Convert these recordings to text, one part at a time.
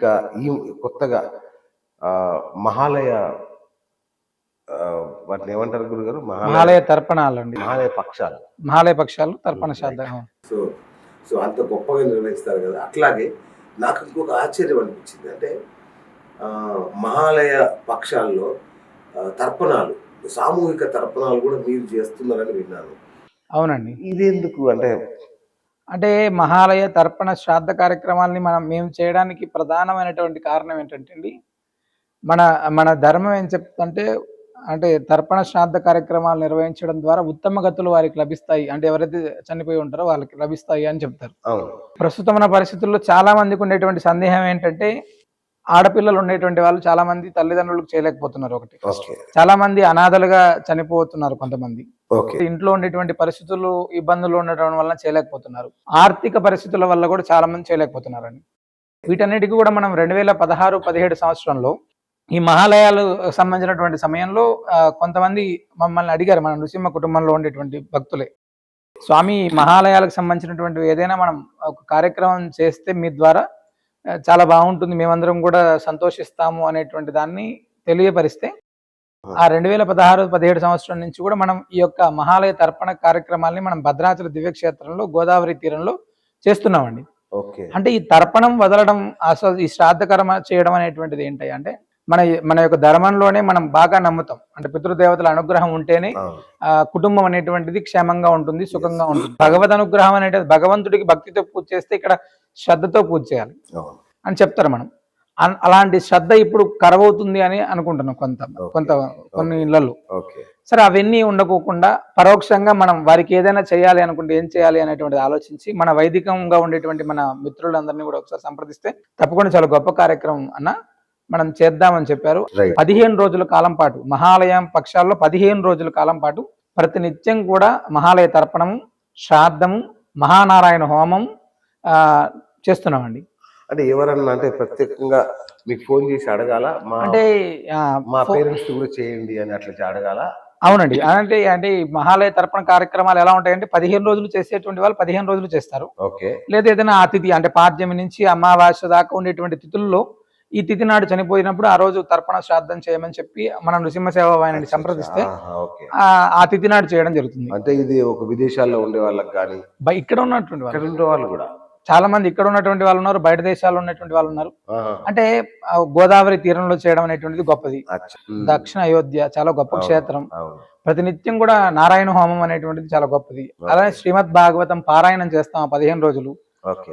ఇక ఈ కొత్తగా ఆ, మహాలయ వాటిని ఏమంటారు గురుగారు? మహాలయ మహాలయ తర్పణాలండి. మహాలయ పక్షాలు. మహాలయ పక్షాలు తర్పణ శ్రాద్ధ సో సో అంత గొప్పగా నిర్వహిస్తారు కదా. అట్లాగే నాకు ఇంకొక ఆశ్చర్యం అనిపించింది. అంటే ఆ, మహాలయ పక్షాల్లో తర్పణాలు సామూహిక తర్పణాలు కూడా మీరు చేస్తున్నారని విన్నాను. అవునండి. ఇది ఎందుకు అంటే అంటే మహాలయ తర్పణ శ్రాద్ధ కార్యక్రమాలని మనం మేము చేయడానికి ప్రధానమైనటువంటి కారణం ఏంటంటే అండి మన మన ధర్మం ఏం చెప్తుందంటే అంటే తర్పణ శ్రాద్ధ కార్యక్రమాలు నిర్వహించడం ద్వారా ఉత్తమ గతులు వారికి లభిస్తాయి. అంటే ఎవరైతే చనిపోయి ఉంటారో వాళ్ళకి లభిస్తాయి అని చెప్తారు. ప్రస్తుతం ఉన్న పరిస్థితుల్లో చాలా మందికి ఉండేటువంటి సందేహం ఏంటంటే ఆడపిల్లలు ఉండేటువంటి వాళ్ళు చాలా మంది తల్లిదండ్రులకు చేయలేకపోతున్నారు ఒకటి. చాలా మంది అనాథలుగా చనిపోతున్నారు కొంతమంది. ఇంట్లో ఉండేటువంటి పరిస్థితులు ఇబ్బందులు ఉండటం వల్ల చేయలేకపోతున్నారు. ఆర్థిక పరిస్థితుల వల్ల కూడా చాలా మంది చేయలేకపోతున్నారండి. వీటన్నిటికీ కూడా మనం రెండు వేల పదహారు పదిహేడు సంవత్సరంలో ఈ మహాలయాలు సంబంధించినటువంటి సమయంలో కొంతమంది మమ్మల్ని అడిగారు మన నృసింహ కుటుంబంలో ఉండేటువంటి భక్తులే. స్వామి మహాలయాలకు సంబంధించినటువంటి ఏదైనా మనం ఒక కార్యక్రమం చేస్తే మీ ద్వారా చాలా బాగుంటుంది. మేమందరం కూడా సంతోషిస్తాము అనేటువంటి దాన్ని తెలియపరిస్తే ఆ రెండు వేల పదహారు పదిహేడు సంవత్సరం నుంచి కూడా మనం ఈ యొక్క మహాలయ తర్పణ కార్యక్రమాల్ని మనం భద్రాచల దివ్యక్షేత్రంలో గోదావరి తీరంలో చేస్తున్నామండి. అంటే ఈ తర్పణం వదలడం అసలు ఈ శ్రాద్ధ కర్మ చేయడం అనేటువంటిది ఏంటి అంటే మన మన యొక్క ధర్మంలోనే మనం బాగా నమ్ముతాం. అంటే పితృదేవతల అనుగ్రహం ఉంటేనే ఆ కుటుంబం అనేటువంటిది క్షేమంగా ఉంటుంది సుఖంగా ఉంటుంది. భగవద్ అనుగ్రహం అనేటిది భగవంతుడికి భక్తితో పూజ చేస్తే ఇక్కడ శ్రద్ధతో పూజ చేయాలి అని చెప్తారు మనం. అలాంటి శ్రద్ధ ఇప్పుడు కరవవుతుంది అని అనుకుంటున్నాం కొంత కొంత కొన్ని ఇళ్ళలో. సరే అవన్నీ ఉండకోకుండా పరోక్షంగా మనం వారికి ఏదైనా చేయాలి అనుకుంటే ఏం చేయాలి అనేటువంటిది ఆలోచించి మన వైదికంగా ఉండేటువంటి మన మిత్రులందరినీ కూడా ఒకసారి సంప్రదిస్తే తప్పకుండా చాలా గొప్ప కార్యక్రమం అన్న మనం చేద్దామని చెప్పారు. పదిహేను రోజుల కాలం పాటు మహాలయం పక్షాల్లో పదిహేను రోజుల కాలం పాటు ప్రతినిత్యం కూడా మహాలయ తర్పణము శ్రాద్ధము మహానారాయణ హోమం ఆ, చేస్తున్నామండి. అంటే ఎవరన్నా అంటే ప్రత్యేకంగా మీకు ఫోన్ చేసి అడగాల? అంటే మా పేరెంట్స్ కూడా చేయండి అని అట్లా అడగాల? అవునండి. అంటే అంటే మహాలయ తర్పణ కార్యక్రమాలు ఎలా ఉంటాయంటే పదిహేను రోజులు చేసేటువంటి వాళ్ళు పదిహేను రోజులు చేస్తారు. ఓకే. లేదా ఏదైనా ఆ తిథి అంటే పాడ్యమి నుంచి అమావాస్య దాకా ఉండేటువంటి తిథుల్లో ఈ తిథి నాడు చనిపోయినప్పుడు ఆ రోజు తర్పణ శ్రాద్ధం చేయమని చెప్పి మనం నృసింహ సేవ వాహిని సంప్రదిస్తే ఆ తిథి నాడు చేయడం జరుగుతుంది. అంటే ఇది ఒక విదేశాల్లో ఉండే వాళ్ళకి కానీ ఇక్కడ ఉన్నటువంటి వాళ్ళు. కూడా. చాలా మంది ఇక్కడ ఉన్నటువంటి వాళ్ళు ఉన్నారు బయట దేశాల్లో ఉన్నటువంటి వాళ్ళు ఉన్నారు. అంటే గోదావరి తీరంలో చేయడం అనేటువంటిది గొప్పది. దక్షిణ అయోధ్య చాలా గొప్ప క్షేత్రం. ప్రతినిత్యం కూడా నారాయణ హోమం అనేటువంటిది చాలా గొప్పది. అలానే శ్రీమద్ భాగవతం పారాయణం చేస్తాం పదిహేను రోజులు.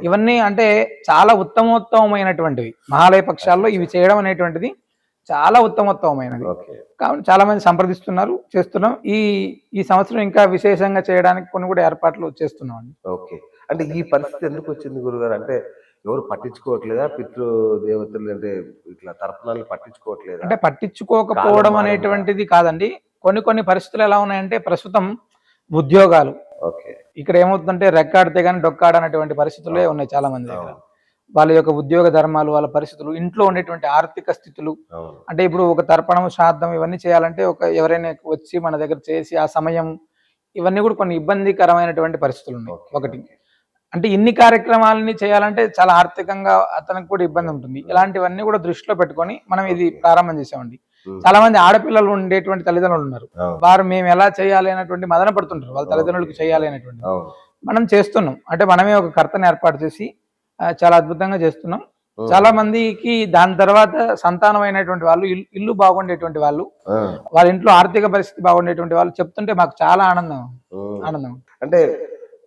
ఇవన్నీ అంటే చాలా ఉత్తమోత్తమైనటువంటివి మహాలయ పక్షాల్లో ఇవి చేయడం అనేటువంటిది చాలా ఉత్తమోత్తమైనది ఓకే. కాబట్టి చాలా మంది సంప్రదిస్తున్నారు చేస్తున్నాం. ఈ ఈ సంవత్సరం ఇంకా విశేషంగా చేయడానికి కొన్ని కూడా ఏర్పాట్లు చేస్తున్నాం అండి. ఓకే. అంటే ఈ పరిస్థితి ఎందుకు వచ్చింది గురుగారు? అంటే ఎవరు పట్టించుకోవట్లేదా? పితృ దేవతలు అంటే ఇట్లా తర్పణాలు పట్టించుకోవట్లేదా? అంటే పట్టించుకోకపోవడం అనేటువంటిది కాదండి. కొన్ని కొన్ని పరిస్థితులు ఎలా ఉన్నాయంటే ప్రస్తుతం ఉద్యోగాలు. ఓకే. ఇక్కడ ఏమవుతుందంటే రెక్కాడితే కానీ డొక్కాడనటువంటి పరిస్థితులే ఉన్నాయి చాలా మంది దగ్గర వాళ్ళ యొక్క ఉద్యోగ ధర్మాలు వాళ్ళ పరిస్థితులు ఇంట్లో ఉండేటువంటి ఆర్థిక స్థితులు. అంటే ఇప్పుడు ఒక తర్పణం శ్రాద్ధం ఇవన్నీ చేయాలంటే ఒక ఎవరైనా వచ్చి మన దగ్గర చేసి ఆ సమయం ఇవన్నీ కూడా కొన్ని ఇబ్బందికరమైనటువంటి పరిస్థితులు ఉన్నాయి. ఒకటి. అంటే ఇన్ని కార్యక్రమాలని చేయాలంటే చాలా ఆర్థికంగా అతనికి కూడా ఇబ్బంది ఉంటుంది. ఇలాంటివన్నీ కూడా దృష్టిలో పెట్టుకొని మనం ఇది ప్రారంభం చేసామండి. చాలా మంది ఆడపిల్లలు ఉండేటువంటి తల్లిదండ్రులు ఉన్నారు. వారు మేము ఎలా చేయాలి అనేటువంటి మదన పడుతుంటారు. వాళ్ళ తల్లిదండ్రులకు చేయాలి అనేటువంటి. మనం చేస్తున్నాం. అంటే మనమే ఒక కర్తను ఏర్పాటు చేసి చాలా అద్భుతంగా చేస్తున్నాం. చాలా మందికి దాని తర్వాత సంతానమైనటువంటి వాళ్ళు ఇల్లు ఇల్లు బాగుండేటువంటి వాళ్ళు వాళ్ళ ఇంట్లో ఆర్థిక పరిస్థితి బాగుండేటువంటి వాళ్ళు చెప్తుంటే మాకు చాలా ఆనందం. ఆనందం. అంటే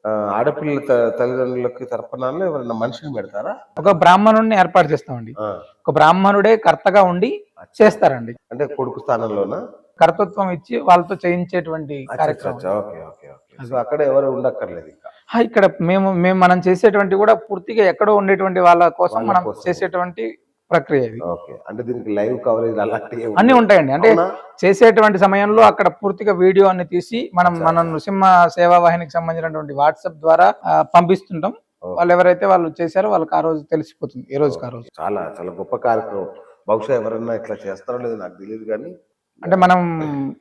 ఆ, ఆడపిల్లల త- తల్లిదండ్రులకి తర్పణాలు ఎవరైనా మనిషిని పెడతారా? ఒక బ్రాహ్మణుడిని ఏర్పాటు చేస్తామండి. ఒక బ్రాహ్మణుడే కర్తగా ఉండి చేస్తారండి. అంటే కొడుకు స్థానంలోనా? కర్తృత్వం ఇచ్చి వాళ్ళతో చేయించేటువంటి కార్యక్రమం. అక్కడ ఎవరు ఉండక్కర్లేదు ఇక్కడ మేము మేము మనం చేసేటువంటి కూడా పూర్తిగా ఎక్కడో ఉండేటువంటి వాళ్ళ కోసం మనం. చేసేటువంటి ప్రక్రియ ఇది. ఓకే. అంటే దీనికి లైవ్ కవరేజ్ అలాంటివి ఏమి అన్ని ఉండవు? ఉంటాయండి. అంటే అవునా? చేసేటువంటి సమయంలో అక్కడ పూర్తిగా వీడియో అన్ని తీసి మనం మన నృసింహ సేవా వాహినికి సంబంధించినటువంటి వాట్సాప్ ద్వారా ఆ, పంపిస్తుంటాం. ఓకే. వాళ్ళు ఎవరైతే వాళ్ళు చేశారో వాళ్ళకి ఆ రోజు తెలిసిపోతుంది. ఏ రోజుకి ఆ రోజు. చాలా చాలా గొప్ప కార్యక్రమం. బహుశా ఎవరన్నా ఇట్లా చేస్తారో లేదో నాకు తెలియదు కానీ అంటే మనం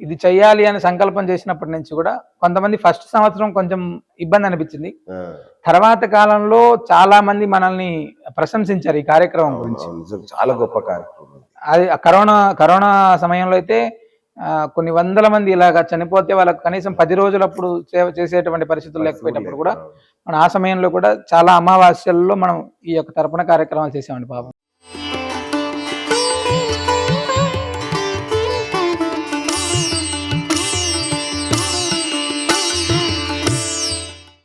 ఇది చెయ్యాలి అని సంకల్పం చేసినప్పటి నుంచి కూడా కొంతమంది ఫస్ట్ సంవత్సరం కొంచెం ఇబ్బంది అనిపించింది. ఆ, తర్వాత కాలంలో చాలా మంది మనల్ని ప్రశంసించారు ఈ కార్యక్రమం గురించి. చాలా గొప్ప కార్యక్రమం. అది కరోనా కరోనా సమయంలో అయితే కొన్ని వందల మంది ఇలాగ చనిపోతే వాళ్ళకి కనీసం పది రోజులప్పుడు సేవ చేసేటువంటి పరిస్థితులు లేకపోయేటప్పుడు కూడా మనం ఆ సమయంలో కూడా చాలా అమావాస్యల్లో మనం ఈ యొక్క తర్పణ కార్యక్రమాలు చేసామండి పాపం.